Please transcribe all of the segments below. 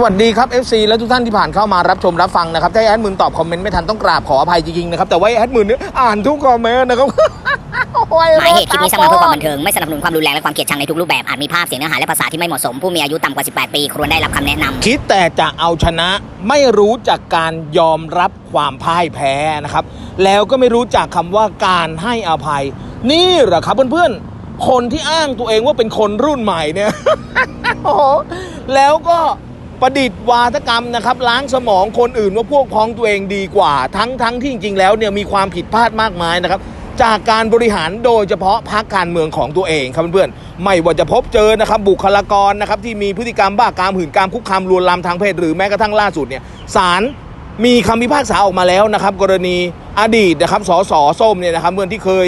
สวัสดีครับ FC และทุกท่านที่ผ่านเข้ามารับชมรับฟังนะครับ ถ้าแอดมินตอบคอมเมนต์ไม่ทันต้องกราบขออภัยจริงๆนะครับ แต่ว่าแอดมินเนี่ยอ่านทุกคอมเมนต์นะครับหมายเหตุคลิปนี้สร้างมาเพื่อความบันเทิง ไม่สนับสนุนความรุนแรงและความเกลียดชังในทุกรูปแบบ อาจมีภาพเสียงเนื้อหาและภาษาที่ไม่เหมาะสม ผู้มีอายุต่ำกว่า 18 ปีควรได้รับคำแนะนำคิดแต่จะเอาชนะไม่รู้จักการยอมรับความพ่ายแพ้นะครับ แล้วก็ไม่รู้จักคำว่าการให้อภัย นี่เหรอครับเพื่อนๆ คนที่อ้างตัวเองว่าเป็นคนรุ่นใหม่เนี่ยโอ้แล้วก็ ประดิษฐ์วาทกรรมนะครับล้างสมองคนอื่นว่าพวกพ้องตัวเองดีกว่า ทั้งทั้งที่จริง ๆ แล้วเนี่ยมีความผิดพลาดมากมายนะครับจากการบริหารโดยเฉพาะพรรคการเมืองของตัวเองครับเพื่อนๆไม่ว่าจะพบเจอนะครับบุคลากรนะครับที่มีพฤติกรรมบ้ากามหื่นกามคุกคามลวนลามทางเพศหรือแม้กระทั่งล่าสุดเนี่ยศาลมีคำพิพากษาออกมาแล้วนะครับ กรณีอดีตนะครับสสส้มเนี่ยนะครับเมื่อนที่เคย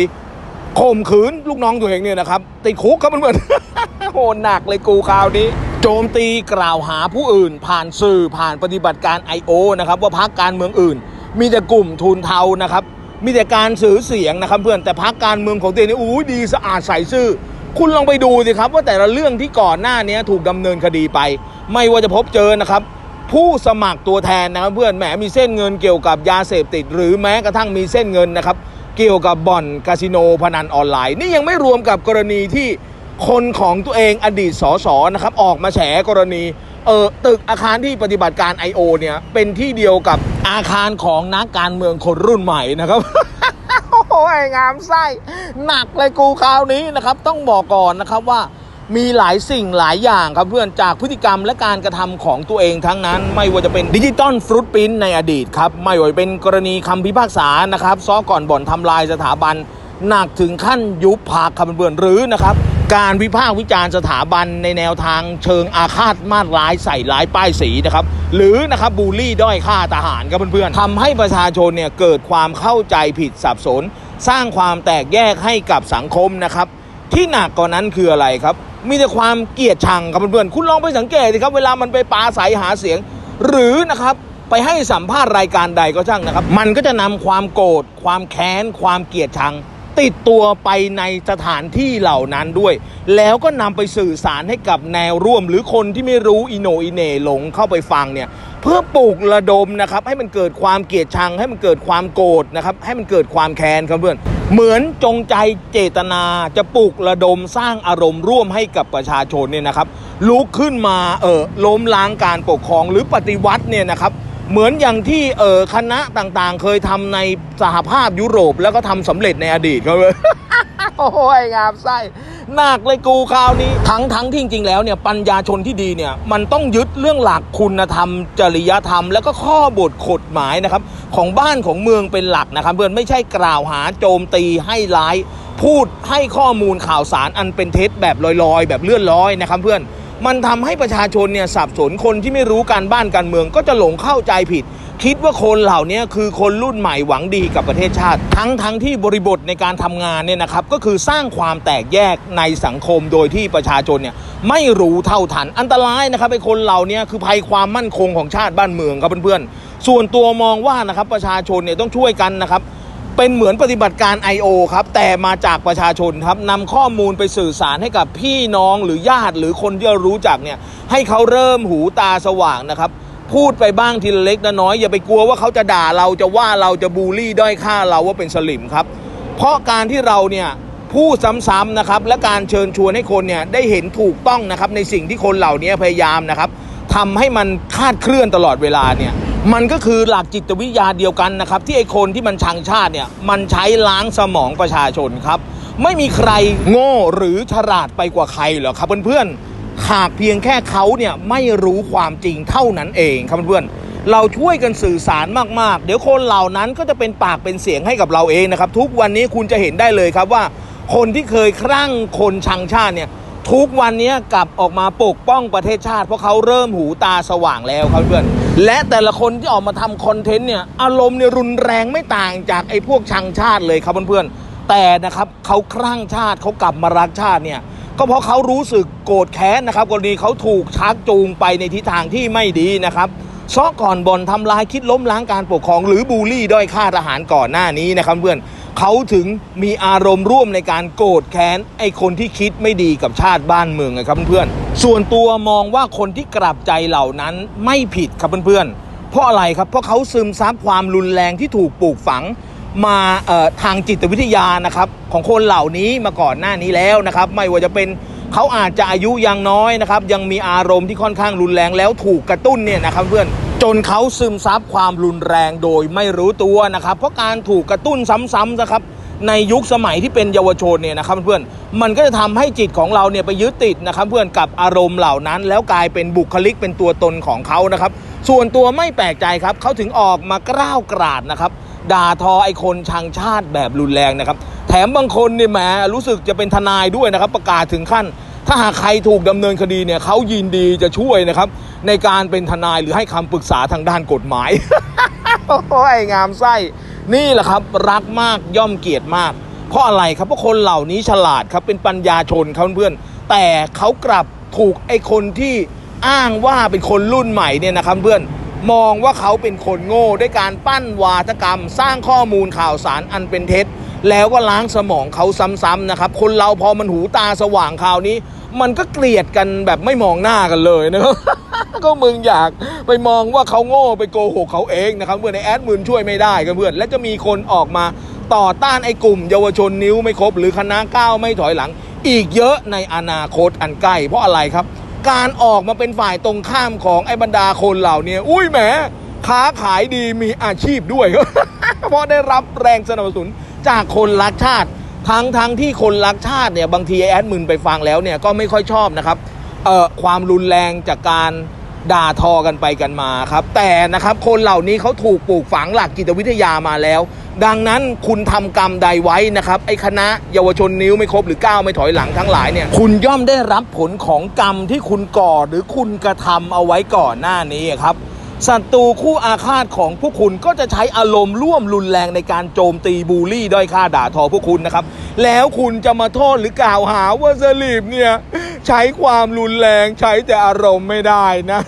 ข่มขืนลูกน้องตัวเองเนี่ยนะครับติดคุกครับเพื่อนๆโหหนักเลยกูคราวนี้ โจมตีกล่าวหาผู้อื่น ผ่านสื่อผ่านปฏิบัติการ I.O. นะครับว่าพรรคการเมืองอื่น มีแต่กลุ่มทุนเทานะครับ มีแต่การสื่อเสียงนะครับเพื่อนแต่พรรคการเมืองของตัวเองนี่อู้ดีสะอาดใสซื่อ คุณลองไปดูสิครับว่าแต่ละเรื่องที่ก่อนหน้านี้ถูกดำเนินคดีไป ไม่ว่าจะพบเจอนะครับ ผู้สมัครตัวแทนนะครับเพื่อนแหมมีเส้นเงินเกี่ยวกับยาเสพติด หรือแม้กระทั่งมีเส้นเงินนะครับเกี่ยวกับบ่อนคาสิโนพนันออนไลน์ นี่ยังไม่รวมกับกรณีที่ คนของตัวเองอดีตสสนะครับออกมาแฉกรณีเออตึกอาคารที่ปฏิบัติการ I.O. เนี่ยเป็นที่เดียวกับอาคารของนักการเมืองคนรุ่นใหม่นะครับโอ้ยงามไส้หนักเลยกูคราวนี้นะครับ ต้องบอกก่อนนะครับว่ามีหลายสิ่งหลายอย่างครับเพื่อนจากพฤติกรรมและการกระทำของตัวเองทั้งนั้น ไม่ว่าจะเป็นดิจิตอลฟรุตปิ้นในอดีตครับ ไม่ว่าจะเป็นกรณีคำพิพากษานะครับซ้อก่อนบ่อนทำลายสถาบัน หนักถึงขั้นยุบพักครับเพื่อนหรือนะครับ การวิพากษ์วิจารณ์สถาบันในแนวทางเชิงอาฆาตมาดร้ายใส่ร้ายป้ายสีนะครับ หรือนะครับบูลลี่ด้อยค่าทหารครับเพื่อนๆทำให้ประชาชนเนี่ยเกิดความเข้าใจผิดสับสน สร้างความแตกแยกให้กับสังคมนะครับ ที่หนักกว่านั้นคืออะไรครับ มีแต่ความเกลียดชังครับเพื่อนๆคุณลองไปสังเกตสิครับเวลามันไปปาใสหาเสียง หรือนะครับไปให้สัมภาษณ์รายการใดก็ช่างนะครับ มันก็จะนำความโกรธความแค้นความเกลียดชัง ติดตัวไปในสถานที่เหล่านั้นด้วย แล้วก็นำไปสื่อสารให้กับแนวร่วม หรือคนที่ไม่รู้อิโนอิเนหลงเข้าไปฟังเนี่ยเพื่อปลุกระดมนะครับให้มันเกิดความเกลียดชัง ให้มันเกิดความโกรธนะครับให้มันเกิดความแค้นครับเพื่อนเหมือนจงใจเจตนาจะปลุกระดมสร้างอารมณ์ร่วมให้กับประชาชนเนี่ยนะครับลุกขึ้นมาเออล้มล้างการปกครองหรือปฏิวัติเนี่ยนะครับ เหมือนอย่างที่เออคณะต่างๆ เคยทำในสหภาพยุโรปแล้วก็ทำสำเร็จในอดีตครับเลย โอ้ยงามไส้หนักเลยกูคราวนี้ทั้งทั้งที่จริงๆแล้วเนี่ยปัญญาชนที่ดีเนี่ยมันต้องยึดเรื่องหลักคุณธรรม จริยธรรม แล้วก็ข้อบทกฎหมายนะครับของบ้านของเมืองเป็นหลักนะครับ เพื่อนไม่ใช่กล่าวหาโจมตีให้ร้าย พูดให้ข้อมูลข่าวสารอันเป็นเท็จแบบลอยๆ แบบเลื่อนลอยนะครับเพื่อน มันทำให้ประชาชนเนี่ยสับสนคนที่ไม่รู้การบ้านการเมือง ก็จะหลงเข้าใจผิด คิดว่าคนเหล่านี้คือคนรุ่นใหม่หวังดีกับประเทศชาติ ทั้งทั้งที่บริบทในการทำงานเนี่ยนะครับก็คือสร้างความแตกแยกในสังคมโดยที่ประชาชนเนี่ยไม่รู้เท่าทันอันตรายนะครับไอ้คนเหล่านี้คือภัยความมั่นคงของชาติบ้านเมืองครับเพื่อนๆส่วนตัวมองว่านะครับประชาชนเนี่ยต้องช่วยกันนะครับ เป็นเหมือนปฏิบัติการ I.O. ครับ แต่มาจากประชาชนครับนำข้อมูลไปสื่อสารให้กับพี่น้องหรือญาติหรือคนที่รู้จักเนี่ย ให้เขาเริ่มหูตาสว่างนะครับ พูดไปบ้างทีละเล็กละน้อย อย่าไปกลัวว่าเขาจะด่าเราจะว่าเราจะบูลลี่ด้อยค่าเราว่าเป็นสลิมครับ เพราะการที่เราเนี่ยพูดซ้ำๆนะครับ และการเชิญชวนให้คนเนี่ยได้เห็นถูกต้องนะครับในสิ่งที่คนเหล่านี้พยายามนะครับทำให้มันคาดเคลื่อนตลอดเวลาเนี่ย มันก็คือหลักจิตวิทยาเดียวกันนะครับ ที่ไอคนที่มันชังชาติเนี่ย มันใช้ล้างสมองประชาชนครับ ไม่มีใครโง่หรือฉลาดไปกว่าใครหรอกครับเพื่อนๆหากเพียงแค่เขาเนี่ยไม่รู้ความจริงเท่านั้นเองครับเพื่อนๆเราช่วยกันสื่อสารมากๆ เดี๋ยวคนเหล่านั้นก็จะเป็นปากเป็นเสียงให้กับเราเองนะครับ ทุกวันนี้คุณจะเห็นได้เลยครับว่า คนที่เคยครั่งคนชังชาติเนี่ยทุกวันนี้กลับออกมาปกป้องประเทศชาติ เพราะเขาเริ่มหูตาสว่างแล้วครับเพื่อน และแต่ละคนที่ออกมาทำคอนเทนต์เนี่ย อารมณ์เนี่ยรุนแรงไม่ต่างจากไอ้พวกชังชาติเลยครับเพื่อนๆแต่นะครับเขาครั่งชาติเขากลับมารักชาติเนี่ยก็เพราะเขารู้สึกโกรธแค้นนะครับกรณีเขาถูกชักจูงไปในทิศทางที่ไม่ดีนะครับซ้อก่อนบอลทำลายคิดล้มล้างการปกครอง หรือบูลลี่ด้อยค่าทหารก่อนหน้านี้นะครับเพื่อน เขาถึงมีอารมณ์ร่วมในการโกรธแค้นไอ้คนที่คิดไม่ดีกับชาติบ้านเมืองนะครับเพื่อนๆส่วนตัวมองว่าคนที่กลับใจเหล่านั้นไม่ผิดครับเพื่อนๆเพราะอะไรครับเพราะเขาซึมซับความรุนแรงที่ถูกปลูกฝังมาทางจิตวิทยานะครับของคนเหล่านี้มาก่อนหน้านี้แล้วนะครับ ไม่ว่าจะเป็นเขาอาจจะอายุยังน้อยนะครับ ยังมีอารมณ์ที่ค่อนข้างรุนแรงแล้วถูกกระตุ้นเนี่ยนะครับเพื่อน จนเขาซึมซับความรุนแรงโดยไม่รู้ตัวนะครับ เพราะการถูกกระตุ้นซ้ำๆนะครับในยุคสมัยที่เป็นเยาวชนเนี่ยนะครับเพื่อนมันก็จะทำให้จิตของเราเนี่ยไปยึดติดนะครับเพื่อนกับอารมณ์เหล่านั้น แล้วกลายเป็นบุคลิกเป็นตัวตนของเขานะครับ ส่วนตัวไม่แปลกใจครับเขาถึงออกมากล้าวกราดนะครับด่าทอไอคนชังชาติแบบรุนแรงนะครับ แถมบางคนเนี่ยแหมรู้สึกจะเป็นทนายด้วยนะครับ ประกาศถึงขั้น ถ้าหากใครถูกดำเนินคดีเนี่ยเขายินดีจะช่วยนะครับ ในการเป็นทนายหรือให้คำปรึกษาทางด้านกฎหมาย โอ้ยงามไส้ นี่แหละครับ รักมากย่อมเกลียดมาก เพราะอะไรครับเพราะคนเหล่านี้ฉลาดครับเป็นปัญญาชนครับเพื่อน แต่เขากลับถูกไอ้คนที่อ้างว่าเป็นคนรุ่นใหม่เนี่ยนะครับเพื่อนมองว่าเขาเป็นคนโง่ด้วยการปั้นวาทกรรม สร้างข้อมูลข่าวสารอันเป็นเท็จ แล้วก็ล้างสมองเขาซ้ำๆนะครับ คนเราพอมันหูตาสว่างคราวนี้ มันก็เกลียดกันแบบไม่มองหน้ากันเลยนะครับก็มึงอยากไปมองว่าเขาโง่ไปโกหกเขาเองนะครับเพื่อนในแอดมินช่วยไม่ได้กันเพื่อน และจะมีคนออกมาต่อต้านไอ้กลุ่ม เยาวชนนิ้วไม่ครบ หรือคณะก้าวไม่ถอยหลัง อีกเยอะในอนาคตอันใกล้ เพราะอะไรครับ การออกมาเป็นฝ่ายตรงข้ามของไอ้บรรดาคนเหล่านี้อุ้ยแหมค้าขายดีมีอาชีพด้วยเพราะได้รับแรงสนับสนุน จากคนรักชาติ ทั้งทั้งที่คนรักชาติเนี่ยบางทีแอดมินไปฟังแล้วเนี่ยก็ไม่ค่อยชอบนะครับเอ่อความรุนแรงจากการด่าทอกันไปกันมาครับ แต่นะครับคนเหล่านี้เขาถูกปลูกฝังหลักจิตวิทยามาแล้ว ดังนั้นคุณทำกรรมใดไว้นะครับ ไอ้คณะเยาวชนนิ้วไม่ครบหรือก้าวไม่ถอยหลังทั้งหลายเนี่ย คุณย่อมได้รับผลของกรรมที่คุณก่อหรือคุณกระทำเอาไว้ก่อนหน้านี้ครับ ศัตรูคู่อาฆาตของพวกคุณก็จะใช้อารมณ์ร่วมรุนแรงในการโจมตีบูลลี่ด้อยค่าด่าทอพวกคุณนะครับ แล้วคุณจะมาโทษหรือกล่าวหาว่าสลีปเนี่ย ใช้ความรุนแรงใช้แต่อารมณ์ไม่ได้นะ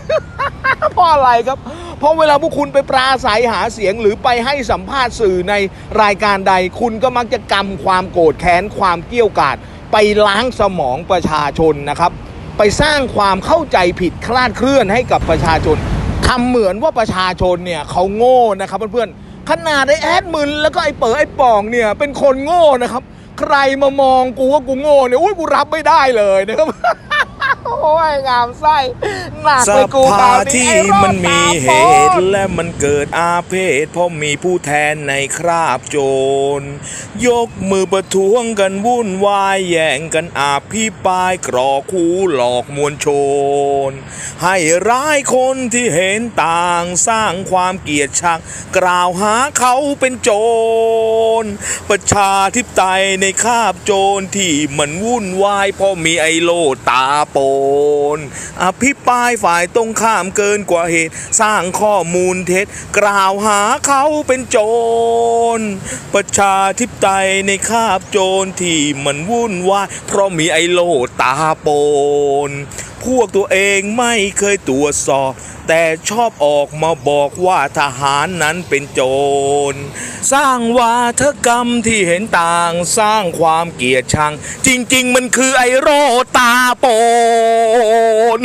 เพราะอะไรครับเพราะเวลาพวกคุณไปปราศัยหาเสียงหรือไปให้สัมภาษณ์สื่อในรายการใด คุณก็มักจะกำความโกรธแค้นความเกี้ยวกราดไปล้างสมองประชาชนนะครับ ไปสร้างความเข้าใจผิดคลาดเคลื่อนให้กับประชาชน ทำเหมือนว่าประชาชนเนี่ยเขาโง่นะครับเพื่อนๆขนาดไอ้แอดมินแล้วก็ไอ้เป๋อไอ้ป่องเนี่ยเป็นคนโง่นะครับ ใครมามองกูว่ากูโง่เนี่ยอุ้ยกูรับไม่ได้เลยนะครับ โอ้ยงามไส้หนักสไปกูภาที่มันมีเหตุและมันเกิดอาเพศเพราะมีผู้แทนในคราบโจร ยกมือประท้วงกันวุ่นวายแย่งกันอาพี่ปายกรอกคูหลอกมวลชน ให้ร้ายคนที่เห็นต่างสร้างความเกลียดชังกล่าวหาเขาเป็นโจร ประชาธิปไตยในคาบโจรที่มันวุ่นวายเพราะมีไอโลตาโปน อภิปรายฝ่ายตรงข้ามเกินกว่าเหตุ สร้างข้อมูลเท็จ กล่าวหาเขาเป็นโจร ประชาธิปไตยในคาบโจรที่มันวุ่นวายเพราะมีไอโลตาโปน พวกตัวเองไม่เคยตรวจสอบ แต่ชอบออกมาบอกว่าทหารนั้นเป็นโจร สร้างวาทกรรมที่เห็นต่างสร้างความเกลียดชัง จริง ๆ มันคือไอโรตาโปน